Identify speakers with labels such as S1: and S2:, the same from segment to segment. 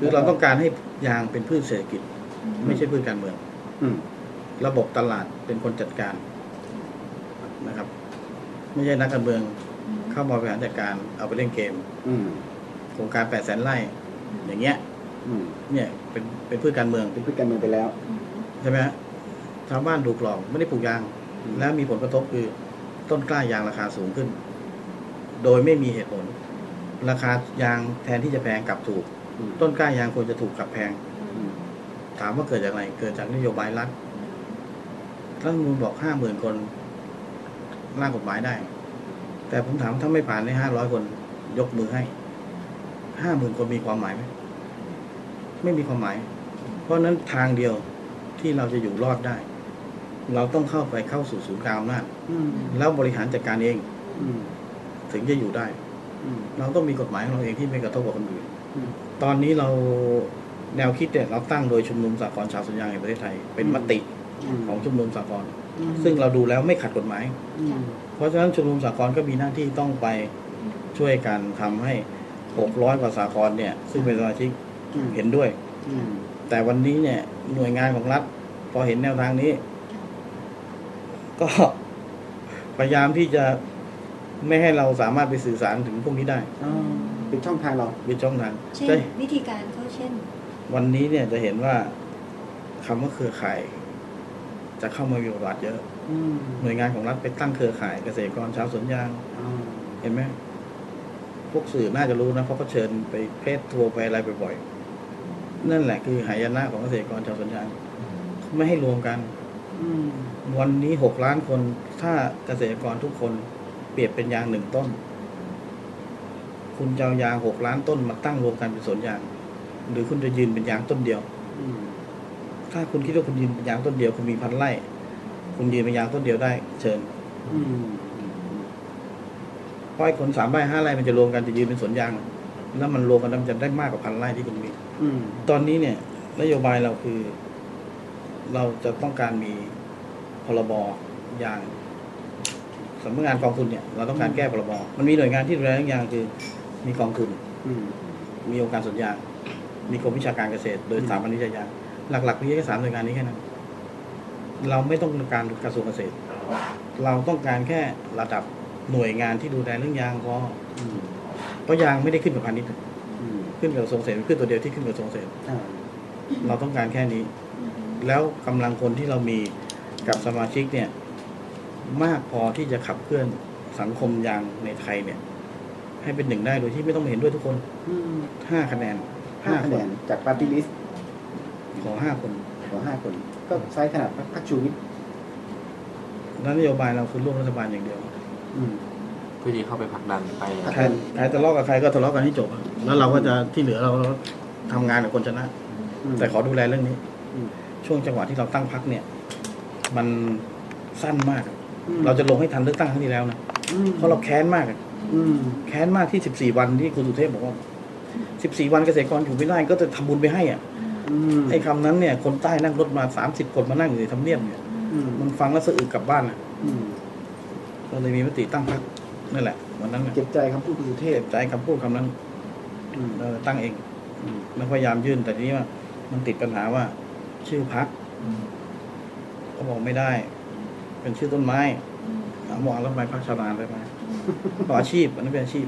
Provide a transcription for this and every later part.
S1: คือเราต้องการให้ยางเป็นพืชเศรษฐกิจ ไม่ใช่พืชการเมือง
S2: อืม
S1: ระบบตลาดเป็นคนจัดการนะครับ ไม่ใช่นักการเมืองเข้ามาบริหารจัดการเอาไปเล่นเกม
S2: อืม
S1: โครงการแปดแสนไร่อย่างเงี้ย
S2: อืม
S1: เนี่ยเป็นเป็นพืชการเมือง
S2: เป็นพืชการเมืองไปแล้ว
S1: ใช่ไหมฮะชาวบ้านถูกหลอกไม่ได้ปลูกยาง
S2: อืม
S1: แล้วมีผลกระทบคือ ต้นกล้ายางราคาสูงขึ้น โดยไม่มีเหตุผล ราคายางแทนที่จะแพงกลับถูก
S2: อืม
S1: ต้นกล้ายางควรจะถูกกลับแพง
S2: อืม
S1: ถามว่าเกิดจากอะไร เกิดจากนโยบายรัฐรัฐธรรมนูลบอกห้าหมื่นคนร่างกฎหมายได้ แต่ผมถามถ้าไม่ผ่านในห้าร้อยคนยกมือให้ห้าหมื่นคนมีความหมายไหมไม่มีความหมาย เพราะฉะนั้นทางเดียวที่เราจะอยู่รอดได้ เราต้องเข้าไปเข้าสู่ศูนย์กลางอำนาจ
S2: อืม
S1: แล้วบริหารจัดการเอง
S2: อืม
S1: ถึงจะอยู่ได้
S2: อืม
S1: เราต้องมีกฎหมายของเราเองที่ไม่กระทบกับคนอื่น
S2: อืม
S1: ตอนนี้เราแนวคิดเนี่ยเราตั้งโดยชุมนุมสากลชาวสวนยางแห่งประเทศไทย เป็นมติของชุมนุมสากล
S2: อืม
S1: ซึ่งเราดูแล้วไม่ขัดกฎหมาย
S2: อืม
S1: เพราะฉะนั้นชุมนุมสากลก็มีหน้าที่ต้องไปช่วยกันทำให้ 600 กว่าสากลเนี่ย ซึ่งเป็นสมาชิก
S2: อืม
S1: เห็นด้วย
S2: อืม
S1: แต่วันนี้เนี่ยหน่วยงานของรัฐ พอเห็นแนวทางนี้ ก็พยายามที่จะไม่ให้เราสามารถไปสื่อสารถึงพวกนี้ได้
S2: อ๋อ เป็นช่องทางเรา
S1: เป็นช่องทาง
S3: เช่น
S1: ใช่
S3: วิธีการเขาเช่น
S1: วันนี้เนี่ยจะเห็นว่าคำว่าเครือข่าย จะเข้ามามีบทบาทเยอะ
S2: อืม
S1: หน่วยงานของรัฐไปตั้งเครือข่ายเกษตรกรชาวสวนยาง
S2: อ๋อ
S1: เห็นไหมพวกสื่อน่าจะรู้นะเพราะเขาเชิญไปเพศทัวร์ไปอะไรบ่อยๆ นั่นแหละคือหายนะของเกษตรกรชาวสวนยางไม่ให้รวมกัน
S2: อืม
S1: วันนี้หกล้านคน ถ้าเกษตรกรทุกคนเปรียบเป็นยางหนึ่งต้น คุณจะเอายางหกล้านต้นมาตั้งรวมกันเป็นสวนยาง หรือคุณจะยืนเป็นยางต้นเดียว ถ้าคุณคิดว่าคุณยืนเป็นยางต้นเดียว คุณมีพันไร่ คุณยืนเป็นยางต้นเดียวได้ เชิญเพราะไอ้คนสามไร่ห้าไร่มันจะรวมกันจะยืนเป็นสวนยาง แล้วมันรวมกันมันจะได้มากกว่าพันไร่ที่คุณมี
S2: อื
S1: ตอนนี้เนี่ย นโยบายเราคือ เราจะต้องการมีพรบยางสำนักงานกองทุนเนี่ยเราต้องการแก้พรบ มันมีหน่วยงานที่ดูแลเรื่องยางคือ มีกองทุน
S2: อืม
S1: มีองค์การสวนยาง มีกรมวิชาการเกษตร โดย
S2: อืม
S1: สถาบันวิจัยยาง หลักๆมีแค่สามหน่วยงานนี้แค่นั้น เราไม่ต้องการกระทรวงเกษตร เราต้องการแค่ระดับหน่วยงานที่ดูแลเรื่องยางพอ
S2: อืม
S1: เพราะยางไม่ได้ขึ้นกับพาณิชย์
S2: อืม
S1: ขึ้นกับกระทรวงเกษตรขึ้นตัวเดียวที่ขึ้นกับกระทรวงเกษตร
S2: อ่า
S1: เราต้องการแค่นี้ แล้วกำลังคนที่เรามีกับสมาชิกเนี่ย มากพอที่จะขับเคลื่อนสังคมยางในไทยเนี่ย ให้เป็นหนึ่งได้โดยที่ไม่ต้องมาเห็นด้วยทุกคน
S2: อืม
S1: ห้าคะแนน
S2: ห้าคะแนนจากปาร์ตี้ลิสต์
S1: ขอห้าคน
S2: ของห้าคน ก็ไซส์ขนาดพรรคชูวิทย์
S1: แล้วนโยบายเราคือร่วมรัฐบาลอย่างเดียว
S2: อืม
S4: เพื่อที่เข้าไปผลักดันไป
S2: ครับ
S1: ใครใครทะเลาะกับใครก็ทะเลาะกันให้จบอะแล้วเราก็จะที่เหลือเราทำงานกับคนชนะ
S2: ม
S1: แต่ขอดูแลเรื่องนี้
S2: อืม
S1: ช่วงจังหวะที่เราตั้งพักเนี่ย มันสั้นมากอะ
S2: อืม
S1: เราจะลงให้ทันเลือกตั้งครั้งที่แล้วนะ
S2: อืม
S1: เพราะเราแค้นมากอะ
S2: อืม
S1: แค้นมากที่14วันที่คุณสุเทพบอกว่า14วันเกษตรกรอยู่ไม่ได้ก็จะทำบุญไปให้อะ
S2: อืม
S1: ไอ้คำนั้นเนี่ย คนใต้นั่งรถมา30คนมานั่งอยู่ในทำเนียบเนี่ย
S2: อืม
S1: มันฟังแล้วสะอึกกลับบ้านอะ
S2: อืม
S1: ก็เลยมีมติตั้งพรรคนั่นแหละวันนั้นน่ะ
S2: เจ็บใจคำพูดคุณสุเท
S1: เท
S2: พ
S1: พใจคำพูดคำนั้น
S2: อืม
S1: เออตั้งเอง
S2: อืม
S1: แล้วพยายามยื่นแต่ทีนี้ว่า มันติดปัญหาว่า ชื่อพักเขาบอกไม่ได้ เป็นชื่อต้นไม้ถา มว่าแล้วทำไมพักชาวนานได้ไหมเพราะอาชีพอันนั้นเป็นอาชีพ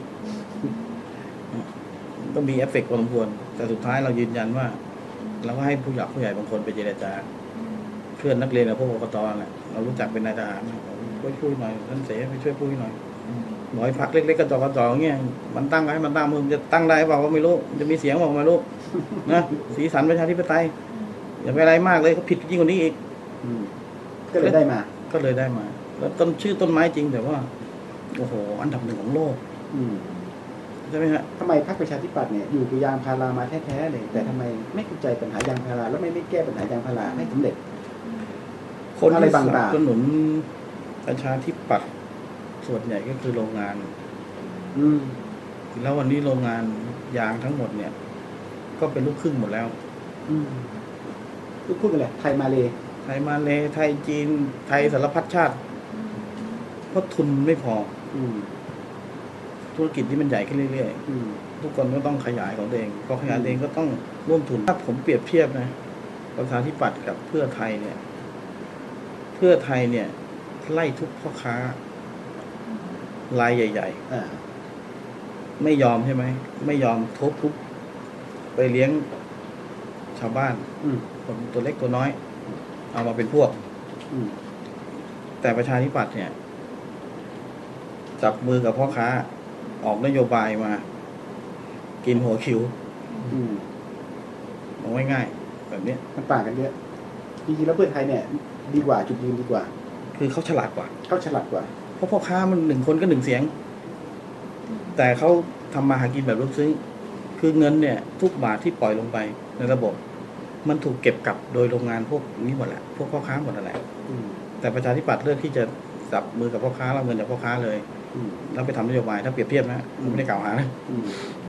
S1: ก็มีเอฟเฟกต์พอสมควร แต่สุดท้ายเรายืนยันว่า เราก็ให้ผู้หลักผู้ใหญ่บางคนไปเจรจาเพื่อนนักเรียนกับพวกกตแหละเรารู้จักเป็นนายทหารนะช่วยพูดหน่อยท่านเสไปช่วยพูดหน่อยหน่อยพักเล็กๆกระจอกกระจอกเงี้ยมันตั้งให้มันตั้งมึงจะตั้งได้เปล่าก็ไม่รู้จะมีเสียงบอกไม่รู้นะสีสันประชาธิปไตยอย่าไปอะไรมากเลยเขาผิดยิ่งกว่านี้อีก
S2: อืมก็เลยได้มา
S1: ก็เลยได้มาแล้ว ต้นชื่อต้นไม้จริงแต่ว่า โอ้โห อันดับหนึ่งของโลก
S2: อืม
S1: ใช่ไหมฮะ
S2: ทำไมพรรคประชาธิปัตย์เนี่ยอยู่กับยางพารามาแท้ๆเลย แต่ทำไมไม่เข้าใจปัญหายางพาราแล้วไม่ไม่แก้ปัญหายางพาราให้สำเร็จ
S1: คน
S2: อะไร
S1: ที่ส
S2: บาง
S1: นั
S2: ตา
S1: บสนุนประชาธิปัตย์ส่วนใหญ่ก็คือโรงงาน
S2: อืม
S1: แล้ววันนี้โรงงานยางทั้งหมดเนี่ย ก็เป็นลูกครึ่งหมดแล้ว
S2: อืมพูดพูดกันเลยไทยมาเลย
S1: ไทยมาเลไทยจีน ไทยสารพัดชาติ เพราะทุนไม่พอ
S2: อืม
S1: ธุรกิจที่มันใหญ่ขึ้นเรื่อย
S2: อืม
S1: ๆ ทุกคนก็ต้องขยายของตัวเองพอขยายตัวเองก็ต้องร่วมทุนถ้าผมเปรียบเทียบนะประชาธิปัตย์กับเพื่อไทยเนี่ย เพื่อไทยเนี่ย ไล่ทุกพ่อค้ารายใหญ่
S2: อ่า
S1: ๆไม่ยอมใช่ไหม ไม่ยอมทุบทุบไปเลี้ยงชาวบ้าน
S2: อืม
S1: คนตัวเล็กตัวน้อย เอามาเป็นพวก
S2: อืม
S1: แต่ประชาธิปัตย์เนี่ย จับมือกับพ่อค้า ออกนโยบายมา กินหัวคิว
S2: อืม
S1: มองง่ายๆแบบเนี้ย
S2: มันต่างกันเยอะจริงๆแล้วเพื่อไทยเนี่ย ดีกว่าจุดยืนดีกว่า
S1: คือเขาฉลาดกว่า
S2: เขาฉลาดกว่า
S1: เพราะพ่อค้ามันหนึ่งคนก็หนึ่งเสียง แต่เขาทำมาหากินแบบลึกซึ้งคือเงินเนี่ย ทุกบาทที่ปล่อยลงไปในระบบ มันถูกเก็บกลับโดยโรงงานพวกนี้หมดแหละพวกพ่อค้าหมดนั่นแหละ
S2: อืม
S1: แต่ประชาธิปัตย์เลือกที่จะจับมือกับพ่อค้าเราเงินจากพ่อค้าเลย
S2: อืม
S1: แล้วไปทำนโยบายถ้าเปรียบเทียบนะผมไม่ได้กล่าวหานะ